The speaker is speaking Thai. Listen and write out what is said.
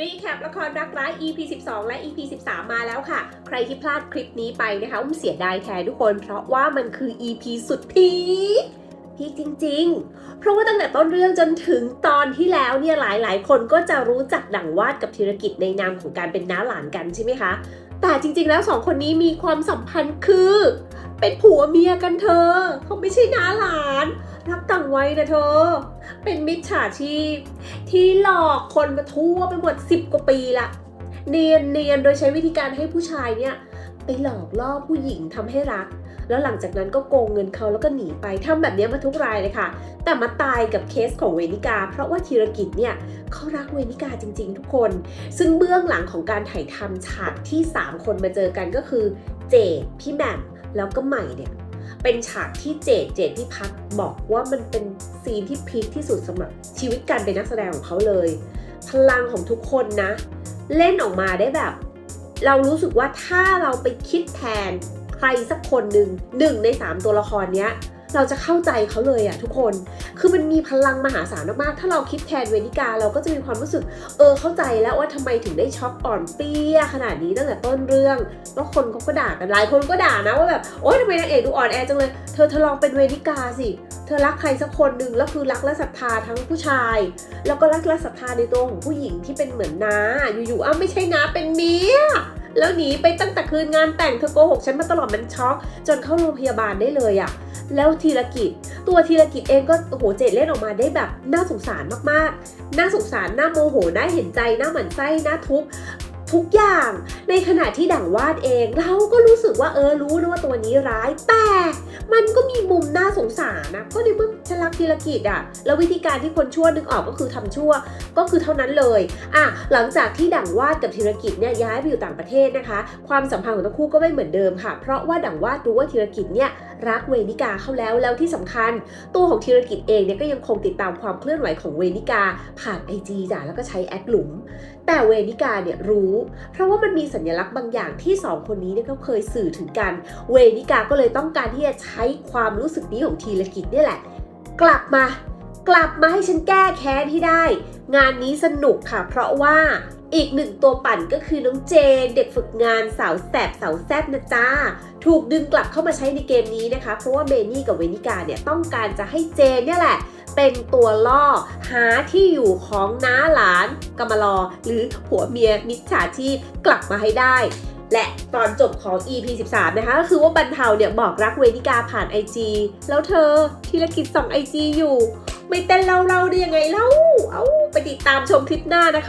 รีแคปละครรักร้าย EP 12 และ EP 13 มาแล้วค่ะ ใครที่พลาดคลิปนี้ไปนะคะอุ้มเสียดายแทนทุกคน เพราะว่ามันคือ EP สุดพีคพีคจริง ๆ เพราะว่าตั้งแต่ต้นเรื่องจนถึงตอนที่แล้วเนี่ยหลายๆ คนก็จะรู้จักดั่งวาดกับธีรกิจในนามของการเป็นน้าหลานกันใช่ไหมคะ แต่จริงๆแล้วสองคนนี้มีความสัมพันธ์คือ เป็นผัวเมียกันเธอเขาไม่ใช่น้าหลาน รักต่างวัยนะเธอ เป็นมิจฉาชีพ ที่หลอกคนมาทั่วไปหมด10กว่าปีละเนียนเนียนโดยใช้วิธีการให้ผู้ชายเนี่ย ไปหลอกล่อผู้หญิงทำให้รัก แล้วหลังจากนั้นก็โกงเงินเขาแล้วก็หนีไปทำแบบนี้มาทุกรายเลยค่ะ แต่มาตายกับเคสของเวนิกา เพราะว่าธีรกิจเนี่ยเขารักเวนิกาจริง ๆ ทุกคน ซึ่งเบื้องหลังของการถ่ายทำฉากที่ 3 คนมาเจอกันก็คือ เจดพี่แหม่ม แล้วก็ใหม่เนี่ยเป็นฉากที่เจดเจดที่พักบอกว่ามันเป็นซีนที่พีคที่สุดสำหรับชีวิตการเป็นนักแสดงของเขาเลย พลังของทุกคนนะ เล่นออกมาได้แบบ เรารู้สึกว่าถ้าเราไปคิดแทนใครสักคนหนึ่งหนึ่งในสามตัวละครเนี้ย เราจะเข้าใจเขาเลยอะทุกคน คือมันมีพลังมหาศาลมากๆ ถ้าเราคิดแทนเวนิกาเราก็จะมีความรู้สึก เออเข้าใจแล้วว่าทำไมถึงได้ช็อกอ่อนเปี้ยขนาดนี้ตั้งแต่ต้นเรื่อง แล้วคนเขาก็ด่ากันหลายคนก็ด่านะว่าแบบโอ๊ยทำไมนางเอกดูอ่อนแอจังเลย เธอเธอลองเป็นเวนิกาสิ เธอรักใครสักคนหนึ่งแล้วคือรักและศรัทธาทั้งผู้ชาย แล้วก็รักและศรัทธาในตัวของผู้หญิงที่เป็นเหมือนน้าอยู่ๆอ้าวไม่ใช่น้าเป็นเมีย แล้วหนีไปตั้งแต่คืนงานแต่งเธอโกหกฉันมาตลอดมันช็อก จนเข้าโรงพยาบาลได้เลยอะแล้วธีรกิจ ตัวธีรกิจเองก็โอ้โหเจดเล่นออกมาได้แบบน่าสงสารมากๆ น่าสงสารน่าโมโหน่าเห็นใจน่าหมั่นไส้น่าทุบทุกอย่างในขณะที่ดั่งวาดเอง เราก็รู้สึกว่าเออรู้นะว่าตัวนี้ร้ายแต่มัน สงสารนะก็ในเมื่อฉันรักธีรกิจอะแล้ววิธีการที่คนชั่วนึกออกก็คือทำชั่วก็คือเท่านั้นเลยอะหลังจากที่ดั่งวาดกับธีรกิจเนี่ยย้ายไปอยู่ต่างประเทศนะคะ ความสัมพันธ์ของทั้งคู่ก็ไม่เหมือนเดิมค่ะ เพราะว่าดั่งวาดรู้ว่าธีรกิจเนี่ย รักเวนิกาเข้าแล้วแล้วที่สำคัญ ตัวของธีรกิจเองเนี่ยก็ยังคงติดตามความเคลื่อนไหวของเวนิกาผ่านไอจีจ้ะแล้วก็ใช้แอดหลุม แต่เวนิกาเนี่ยรู้ เพราะว่ามันมีสัญลักษณ์บางอย่างที่สองคนนี้เนี่ยเขาเคยสื่อถึงกัน เวนิกาก็เลยต้องการที่จะใช้ความรู้สึกนี้ของธีรกิจนี่แหละ กลับมา กลับมาให้ฉันแก้แค้นที่ได้ งานนี้สนุกค่ะ เพราะว่า อีกหนึ่งตัวปั่นก็คือน้องเจน เด็กฝึกงานสาวแสบสาวแซบนะจ้า ถูกดึงกลับเข้ามาใช้ในเกมนี้นะคะ เพราะว่าเมนี่กับเวนิกาเนี่ยต้องการจะให้เจนเนี่ยแหละ เป็นตัวล่อหาที่อยู่ของน้าหลานกำมารอหรือผัวเมียมิจฉาชีพกลับมาให้ได้และตอนจบของ EP 13 นะคะ ก็คือว่าบันเทาเนี่ยบอกรักเวนิกาผ่าน IG แล้วเธอธีรกิจส่อง IG อยู่ ไม่เต้นเล่าๆได้ยังไงเล่า เอาไปติดตามชมคลิปหน้านะคะ